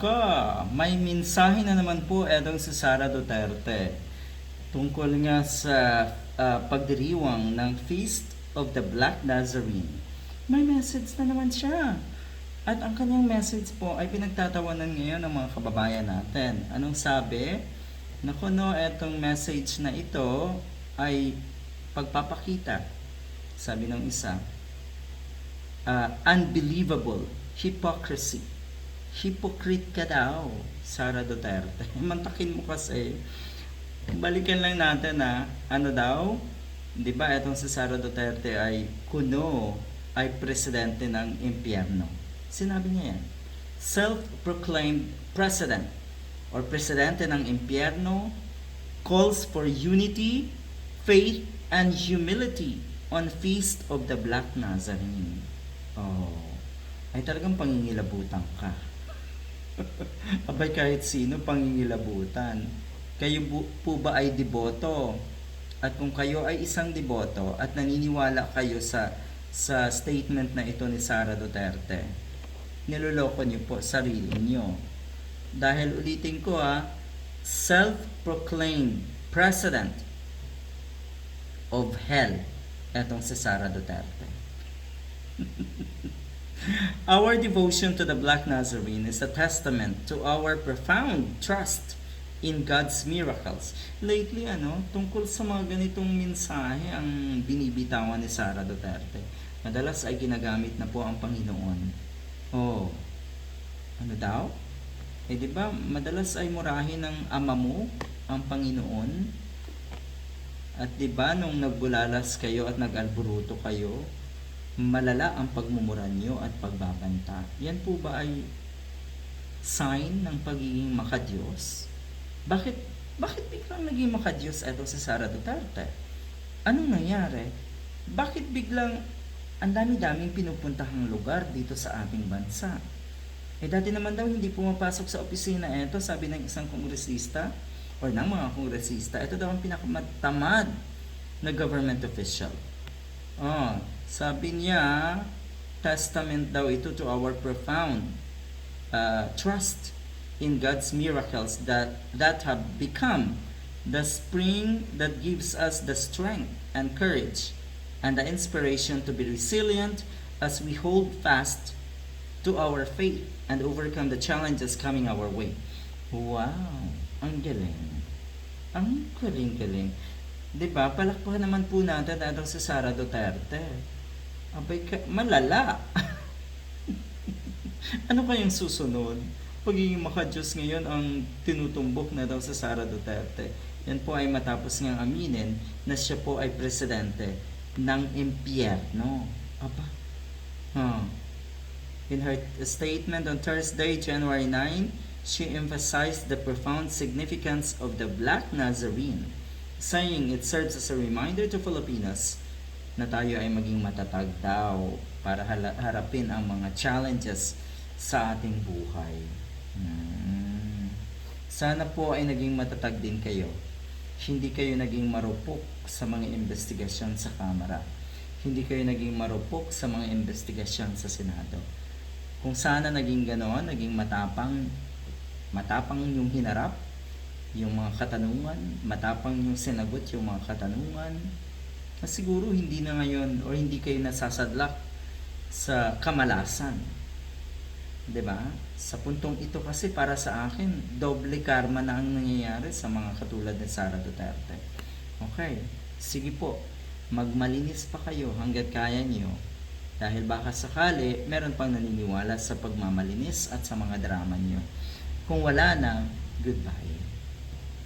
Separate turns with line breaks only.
Ka, may mensahe na naman po etong si Sara Duterte tungkol nga sa ah, pagdiriwang ng Feast of the Black Nazarene. May message na naman siya. At ang kanyang message po ay pinagtatawanan ngayon ng mga kababayan natin. Anong sabi? Naku no, etong message na ito ay pagpapakita. Sabi ng isa, ah, unbelievable hypocrisy. Hypocrite ka daw, Sara Duterte. Mantakin mo kasi. Balikan lang natin na, ano daw, di ba itong si Sara Duterte ay kuno ay presidente ng impyerno. Sinabi niya yan. Self-proclaimed president or presidente ng impyerno calls for unity, faith, and humility on Feast of the Black Nazarene. Oh, ay talagang pangingilabutan ka. Abay kahit sino pangingilabutan. Kayo po ba ay deboto? At kung kayo ay isang deboto at naniniwala kayo sa sa statement na ito ni Sara Duterte, niloloko niyo po sarili niyo. Dahil ulitin ko ah, self-proclaimed president of hell etong si Sara Duterte. Our devotion to the Black Nazarene is a testament to our profound trust in God's miracles. Lately, ano, tungkol sa mga ganitong mensahe ang binibitawan ni Sara Duterte. Madalas ay ginagamit na po ang Panginoon. Oh, ano daw? Eh di ba, madalas ay murahin ng ama mo ang Panginoon. At di ba nung nagbulalas kayo at nag-alburuto kayo, malala ang pagmumura niyo at pagbabanta. Yan po ba ay sign ng pagiging makadiyos? Bakit bakit biglang naging makadiyos ito si Sara Duterte? Anong nangyari? Bakit biglang ang dami-daming pinupuntahang lugar dito sa ating bansa? Eh dati naman daw hindi pumapasok sa opisina ito, sabi ng isang kongresista or ng mga kongresista, ito daw ang pinakamatamad na government official. Oh, sabi niya, testament daw ito to our profound uh, trust in God's miracles that that have become the spring that gives us the strength and courage and the inspiration to be resilient as we hold fast to our faith and overcome the challenges coming our way. Wow, ang galing. Ang galing-galing. 'Di ba? Palakpakan naman po natin atong si Sara Duterte. Abay, ka, malala. ano kayang susunod? Pagiging makadiyos ngayon ang tinutumbok na daw sa Sara Duterte. Yan po ay matapos ngang aminin na siya po ay presidente ng impyerno. Aba. Huh. In her statement on Thursday, January 9, she emphasized the profound significance of the Black Nazarene, saying it serves as a reminder to Filipinos na tayo ay maging matatag daw para harapin ang mga challenges sa ating buhay. Hmm. Sana po ay naging matatag din kayo. Hindi kayo naging marupok sa mga investigasyon sa Kamara. Hindi kayo naging marupok sa mga investigasyon sa Senado. Kung sana naging ganoon, naging matapang, matapang yung hinarap, yung mga katanungan, matapang yung sinagot yung mga katanungan, na siguro hindi na ngayon o hindi kayo nasasadlak sa kamalasan. 'Di ba? Sa puntong ito kasi para sa akin, doble karma na ang nangyayari sa mga katulad ni Sara Duterte. Okay, sige po, magmalinis pa kayo hanggat kaya niyo. Dahil baka sakali, meron pang naniniwala sa pagmamalinis at sa mga drama niyo. Kung wala na, goodbye.